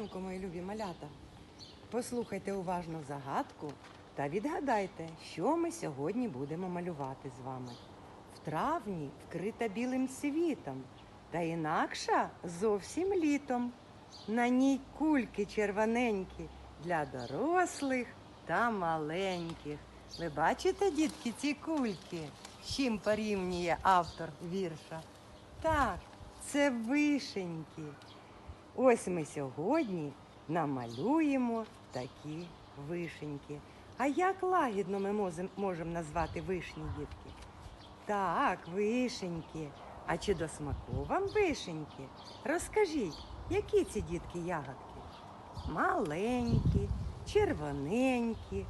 ранку, мої любі малята. Послухайте уважно загадку та відгадайте, що ми сьогодні будемо малювати з вами. В травні вкрита білим світом, та інакша зовсім літом. На ній кульки червоненькі для дорослих та маленьких. Ви бачите, дітки, ці кульки? Чим порівнює автор вірша? Так, це вишеньки. Ось ми сьогодні намалюємо такі вишеньки. А як лагідно ми можемо назвати вишні, дітки? Так, вишеньки. А чи до смаку вам вишеньки? Розкажіть, які ці дітки ягодки? Маленькі, червоненькі,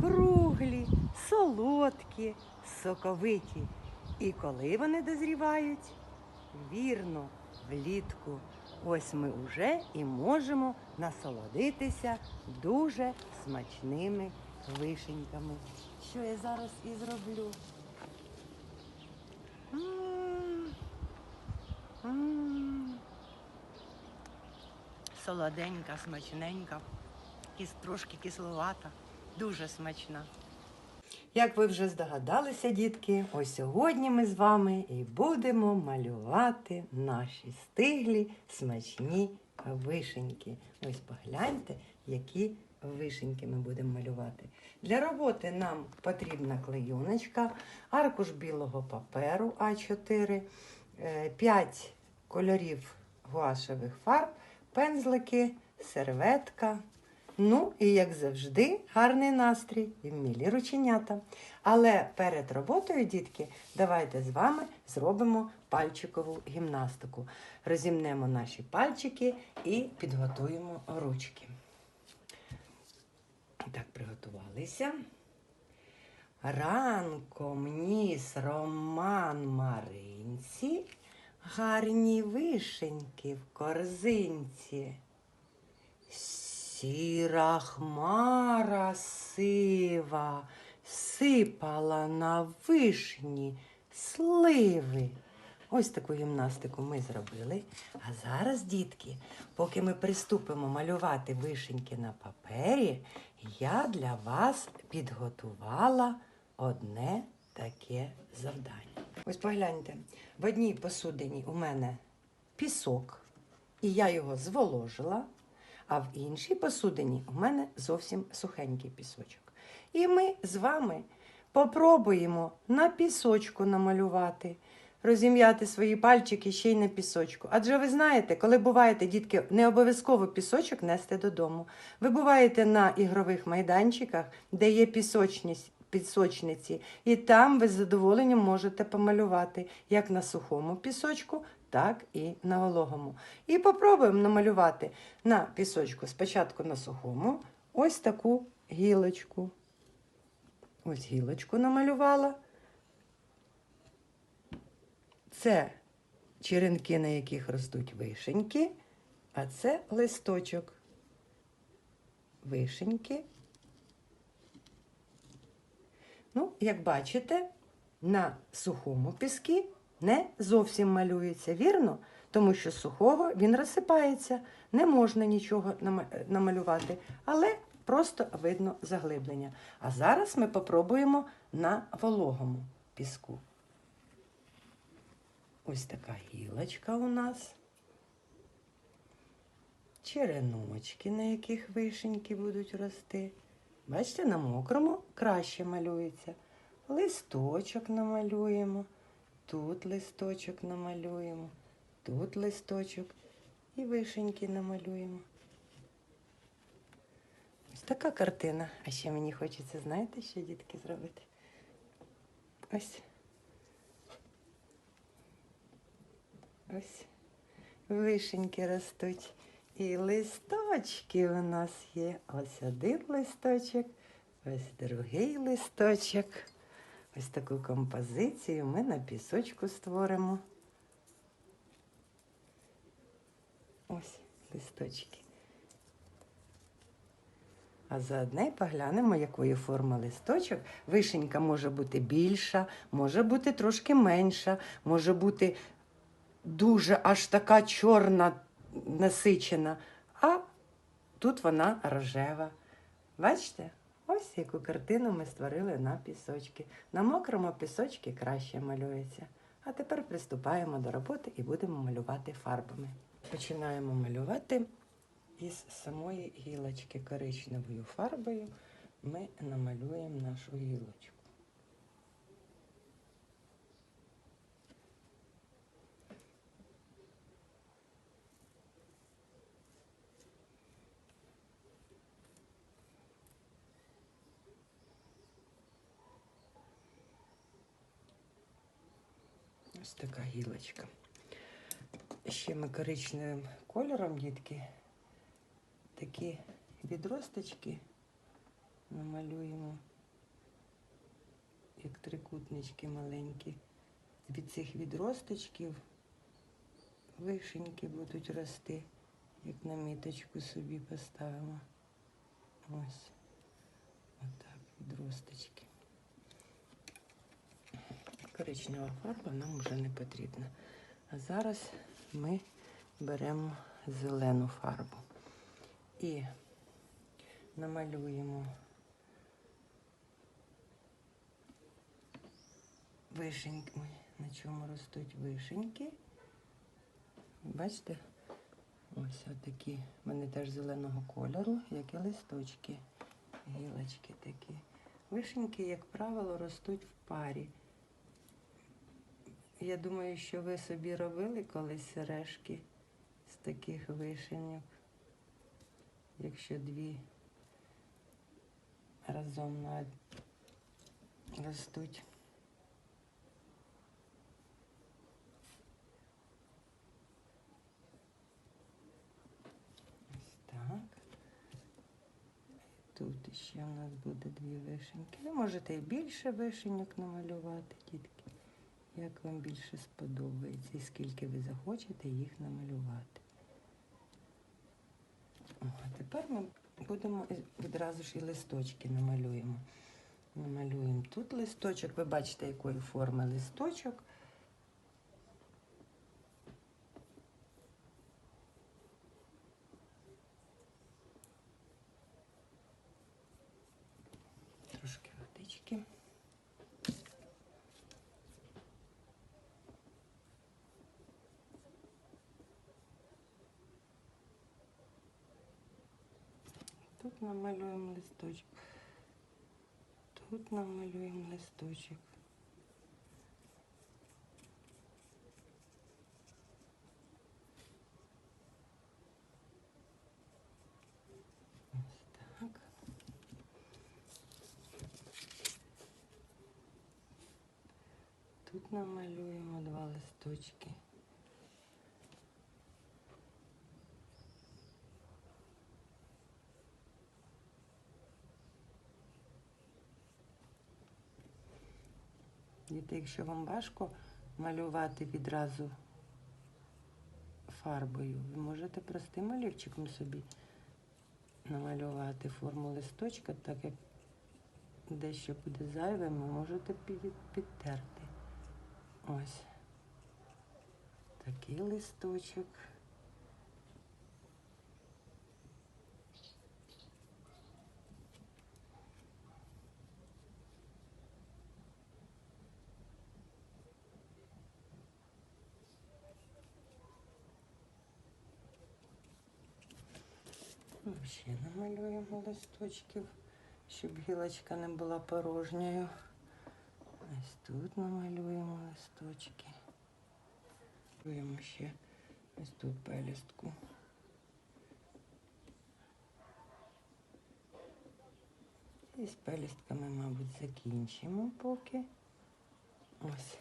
круглі, солодкі, соковиті. І коли вони дозрівають? Вірно, влітку. Ось ми вже і можемо насолодитися дуже смачними вишеньками. Що я зараз і зроблю? Солоденька, смачненька, трошки кисловата, дуже смачна. Як ви вже здогадалися, дітки, ось сьогодні ми з вами і будемо малювати наші стиглі смачні вишеньки. Ось погляньте, які вишеньки ми будемо малювати. Для роботи нам потрібна клейоночка, аркуш білого паперу А4, 5 кольорів гуашевих фарб, пензлики, серветка. Ну і як завжди, гарний настрій і вмілі рученята. Але перед роботою, дітки, давайте з вами зробимо пальчикову гімнастику. Розімнемо наші пальчики і підготуємо ручки. Так, приготувалися. Ранком ніс Роман Маринці, гарні вишеньки в корзинці. Сіра хмара сива сипала на вишні сливи. Ось таку гімнастику ми зробили. А зараз, дітки, поки ми приступимо малювати вишеньки на папері, я для вас підготувала одне таке завдання. Ось погляньте, в одній посудині у мене пісок, і я його зволожила, а в іншій посудині у мене зовсім сухенький пісочок. І ми з вами попробуємо на пісочку намалювати, розім'яти свої пальчики ще й на пісочку. Адже ви знаєте, коли буваєте, дітки, не обов'язково пісочок нести додому. Ви буваєте на ігрових майданчиках, де є пісочність. Пісочниці, і там ви з задоволенням можете помалювати як на сухому пісочку, так і на вологому. І попробуємо намалювати на пісочку спочатку на сухому ось таку гілочку. Ось гілочку намалювала. Це черенки, на яких ростуть вишеньки, а це листочок. Вишеньки. Ну, як бачите, на сухому піскі не зовсім малюється, вірно? Тому що сухого він розсипається, не можна нічого намалювати, але просто видно заглиблення. А зараз ми попробуємо на вологому піску. Ось така гілочка у нас. Череночки, на яких вишеньки будуть рости. Бачите, на мокрому краще малюється. Листочок намалюємо, тут листочок намалюємо, тут листочок і вишеньки намалюємо. Ось така картина. А ще мені хочеться, знаєте, що дітки зробити? Ось. Ось вишеньки ростуть. І листочки у нас є. Ось один листочок, ось другий листочок. Ось таку композицію ми на пісочку створимо. Ось листочки. А заодне поглянемо, якої форми листочок. Вишенька може бути більша, може бути трошки менша, може бути дуже аж така чорна насичена. А тут вона рожева. Бачите? Ось яку картину ми створили на пісочки. На мокрому пісочці краще малюється. А тепер приступаємо до роботи і будемо малювати фарбами. Починаємо малювати із самої гілочки коричневою фарбою. Ми намалюємо нашу гілочку. Ось така гілочка. Ще ми коричневим кольором, дітки, такі відросточки намалюємо, як трикутнички маленькі. Від цих відросточків вишеньки будуть рости, як на міточку собі поставимо. Ось. Отак, відросточки. Коричнева фарба нам вже не потрібна. А зараз ми беремо зелену фарбу і намалюємо вишеньки, на чому ростуть вишеньки. Бачите? Ось отакі. Вони теж зеленого кольору, як і листочки, гілочки такі. Вишеньки, як правило, ростуть в парі. Я думаю, що ви собі робили колись сережки з таких вишеньок, якщо дві разом на ростуть. Тут ще у нас буде дві вишеньки. Ви можете і більше вишеньок намалювати, дітки як вам більше сподобається і скільки ви захочете їх намалювати. О, а тепер ми будемо відразу ж і листочки намалюємо. Намалюємо тут листочок, ви бачите, якої форми листочок. Трошки водички. Тут намалюємо листочок. Тут намалюємо листочок. Ось так. Тут намалюємо два листочки. Діти, якщо вам важко малювати відразу фарбою, ви можете простим олівчиком собі намалювати форму листочка, так як дещо буде зайве, ви можете підтерти. Ось такий листочок. Ще намалюємо листочків, щоб гілочка не була порожньою. Ось тут намалюємо листочки. Малюємо ще ось тут пелюстку. І з пелюстками, мабуть, закінчимо поки. Ось.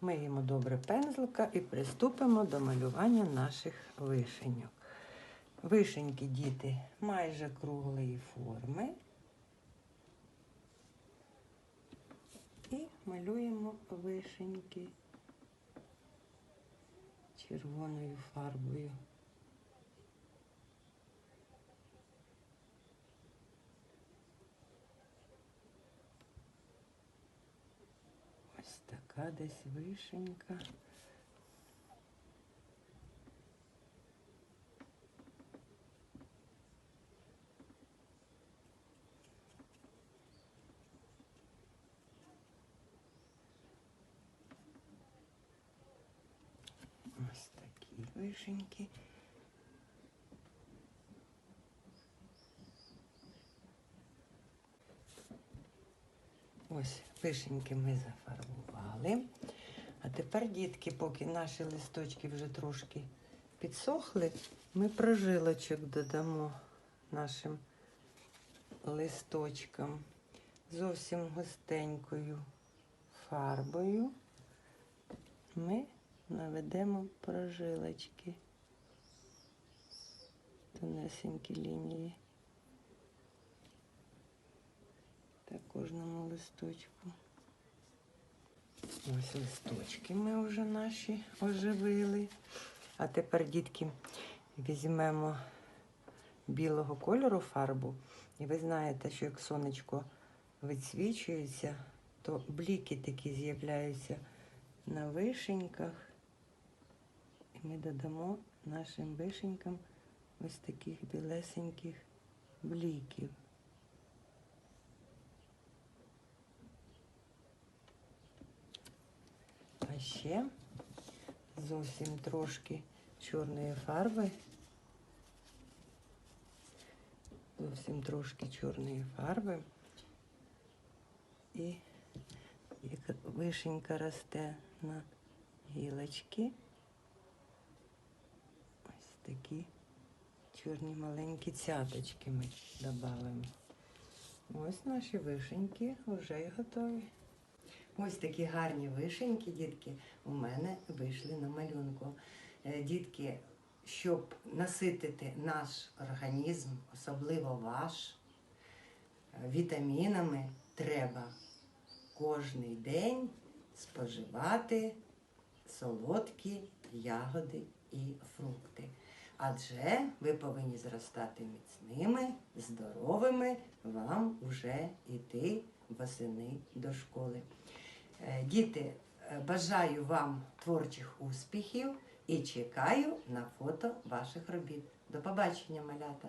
Миємо добре пензлика і приступимо до малювання наших вишеньок. Вишеньки діти майже круглої форми. І малюємо вишеньки червоною фарбою. Ось така десь вишенька. Вишеньки. Ось вишеньки ми зафарбували. А тепер, дітки, поки наші листочки вже трошки підсохли, ми прожилочок додамо нашим листочкам зовсім густенькою фарбою. Ми наведемо прожилочки. Тонесенькі лінії. Та кожному листочку. Ось листочки ми вже наші оживили. А тепер, дітки, візьмемо білого кольору фарбу. І ви знаєте, що як сонечко висвічується, то бліки такі з'являються на вишеньках. Ми додамо нашим вишенькам ось таких білесеньких бліків. А ще зовсім трошки чорної фарби. Зовсім трошки чорної фарби. І вишенька росте на гілочки. Такі чорні маленькі цяточки ми додаємо. Ось наші вишеньки вже готові. Ось такі гарні вишеньки, дітки, у мене вийшли на малюнку. Е, Дітки, щоб наситити наш організм, особливо ваш, е, вітамінами, треба кожний день споживати солодкі ягоди і фрукти. Адже ви повинні зростати міцними, здоровими, вам вже йти восени до школи. Е, Діти, е, бажаю вам творчих успіхів і чекаю на фото ваших робіт. До побачення, малята!